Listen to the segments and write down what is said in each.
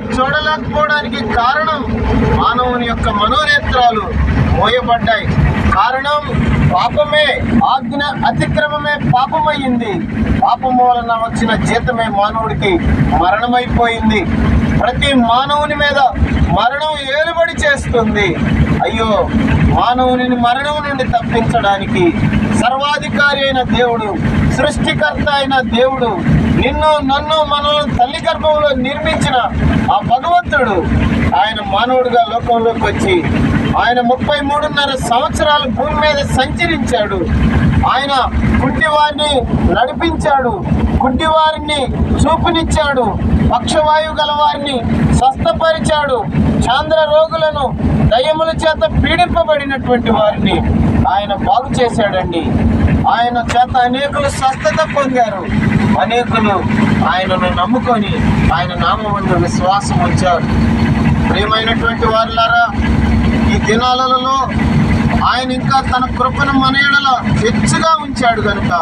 చూడలేకపోవడానికి కారణం మానవుని యొక్క మనోనేత్రాలు మోయబడ్డాయి. కారణం పాపమే ఆజ్ఞ అతిక్రమమే పాపమయ్యింది. పాపం వలన వచ్చిన జీతమే మానవుడికి మరణమైపోయింది. ప్రతి మానవుని మీద మరణం ఏలుబడి చేస్తుంది. అయ్యో మానవుని మరణం నుండి తప్పించడానికి సర్వాధికారి అయిన దేవుడు సృష్టికర్త అయిన దేవుడు నిన్ను నన్ను మనల్ని తల్లి గర్భంలో నిర్మించిన ఆ భగవంతుడు ఆయన మానవుడిగా లోకంలోకి వచ్చి ఆయన ముప్పై మూడున్నర సంవత్సరాలు భూమి మీద సంచరించాడు. ఆయన గుడ్డివారిని నడిపించాడు. గుడ్డివారిని చూపునిచ్చాడు. పక్షవాయువు గల వారిని స్వస్థపరిచాడు. చాంద్ర రోగులను దయ్యముల చేత పీడింపబడినటువంటి వారిని ఆయన బాగు చేశాడండి. ఆయన చేత అనేకులు స్వస్థత పొందారు. అనేకులు ఆయనను నమ్ముకొని ఆయన నామముందు విశ్వాసం ఉంచారు ప్రియమైనటువంటి వారులారా దినాలలో ఆయన ఇంకా తన కృపను మన ఎడల హెచ్చుగా ఉంచాడు కనుక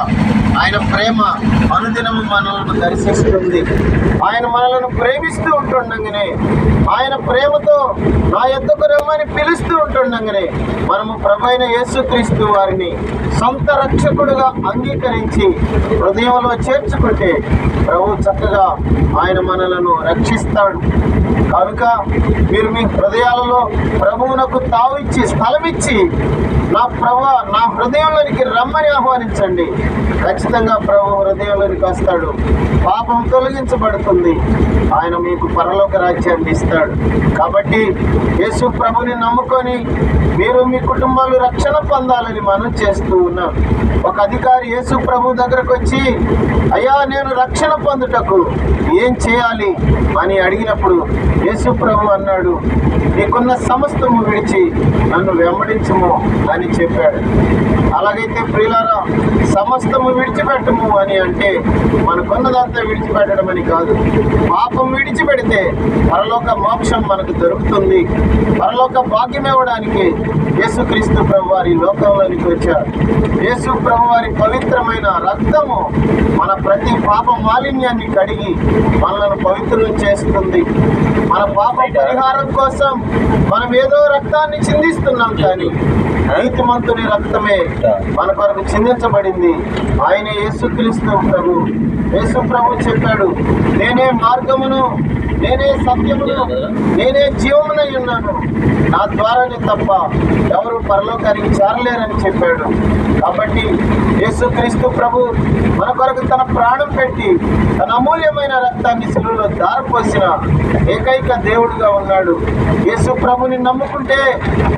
ఆయన ప్రేమ అనుదినము మనలను దర్శిస్తుంది. ఆయన మనలను ప్రేమిస్తూ ఉంటుండగానే ఆయన ప్రేమతో నా ఎద్దకు రమ్మని పిలుస్తూ ఉంటుండగానే మనము ప్రభైన యేసుక్రీస్తు వారిని సొంత రక్షకుడుగా అంగీకరించి హృదయంలో చేర్చుకుంటే ప్రభు చక్కగా ఆయన మనలను రక్షిస్తాడు. కనుక మీరు మీ హృదయాలలో ప్రభువునకు తావిచ్చి స్థలమిచ్చి నా ప్రభు నా హృదయంలోనికి రమ్మని ఆహ్వానించండి. ఖచ్చితంగా ప్రభు హృదయంలోనికి వస్తాడు. పాపం తొలగించబడుతుంది. ఆయన మీకు పరలోక రాజ్యాన్ని ఇస్తాడు. కాబట్టి యేసు ప్రభుని నమ్ముకొని మీరు మీ కుటుంబాలు రక్షణ పొందాలని మనం చేస్తూ ఉన్నాం. ఒక అధికారి యేసు ప్రభు దగ్గరకు వచ్చి అయ్యా నేను రక్షణ పొందుటకు ఏం చేయాలి? అని అడిగినప్పుడు యేసు ప్రభు అన్నాడు నీకున్న సమస్తము విడిచి నన్ను వెంబడించము అని చెప్పాడు. అలాగైతే ప్రియులారా సమస్తము విడిచిపెట్టము అని అంటే మనకున్నదంతా విడిచిపెట్టడం అని కాదు. పాపం విడిచిపెడితే పరలోక మోక్షం మనకు దొరుకుతుంది. పరలోక భాగ్యం ఇవ్వడానికి యేసుక్రీస్తు ప్రభు వారి లోకంలోనికి వచ్చారు. యేసు ప్రభు వారి పవిత్రమైన రక్తము మన ప్రతి పాప మాలిన్యాన్ని కడిగి మనలను పవిత్రం చేస్తుంది. మన పాప పరిహారం కోసం మనం ఏదో రక్తాన్ని చిందిస్తున్నాం కానీ నీతిమంతుని రక్తమే మన కొరకు చిందించబడింది. ఆయన యేసుక్రీస్తు ప్రభు. యేసు ప్రభు చెప్పాడు నేనే మార్గమును నేనే సత్యమును నేనే జీవమునై ఉన్నాను. నా ద్వారానే తప్ప ఎవరు పరలోకానికి చేరలేరని చెప్పాడు. కాబట్టి యేసుక్రీస్తు ప్రభు మన కొరకు తన ప్రాణం పెట్టి తన అమూల్యమైన రక్తాన్ని సెలవులో దారపోసిన ఏకైక దేవుడుగా ఉన్నాడు. యేసు ప్రభుని నమ్ముకుంటే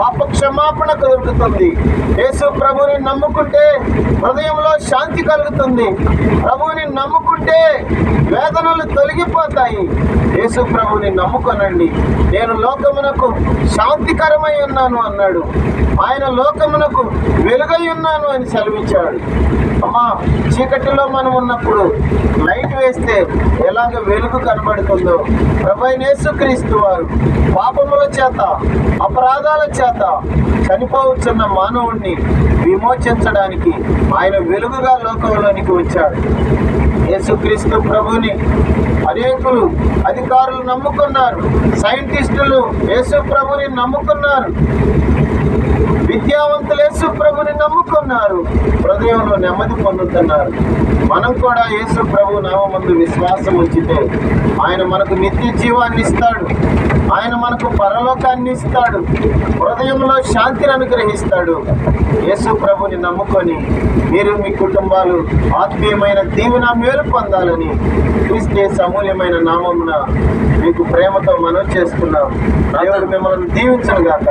పాప క్షమాపణ దొరుకుతుంది. యేసు ప్రభుని నమ్ముకుంటే హృదయంలో శాంతి కలుగుతుంది. ప్రభువుని నమ్ముకుంటే వేదనలు తొలగిపోతాయి. యేసు ప్రభుని నమ్ముకొనండి. నేను లోకమునకు శాంతికరమై ఉన్నాను అన్నాడు. ఆయన లోకమునకు వెలుగై ఉన్నాను అని సెలవిచ్చాడు. అమ్మా చీకటిలో మనం ఉన్నప్పుడు లైట్ వేస్తే ఎలాగ వెలుగు కనబడుతుందో. ప్రభైన క్రీస్తు వారు పాపముల చేత అపరాధాల చేత చనిపోవచ్చున్న మానవుణ్ణి విమోచించడానికి ఆయన వెలుగుగా లోకంలోనికి వచ్చాడు. యేసుక్రీస్తు ప్రభుని అనేకులు అధికారులు నమ్ముకున్నారు. సైంటిస్టులు యేసు ప్రభుని నమ్ముకున్నారు. విద్యావంతులు యేసు ప్రభుని నమ్ముకున్నారు. హృదయంలో నెమ్మది పొందుతున్నారు. మనం కూడా యేసు ప్రభు నామందు విశ్వాసం ఉంచితే ఆయన మనకు నిత్య జీవాన్ని ఇస్తాడు. ఆయన మనకు పరలోకాన్ని ఇస్తాడు. హృదయంలో శాంతిని అనుగ్రహిస్తాడు. యేసు ప్రభుని నమ్ముకొని మీరు మీ కుటుంబాలు ఆత్మీయమైన దీవెన మేలు పొందాలని క్రీస్తే సమూల్యమైన నామమున మీకు ప్రేమతో మనం చేసుకున్నాం దేవుడు మిమ్మల్ని దీవించను గాక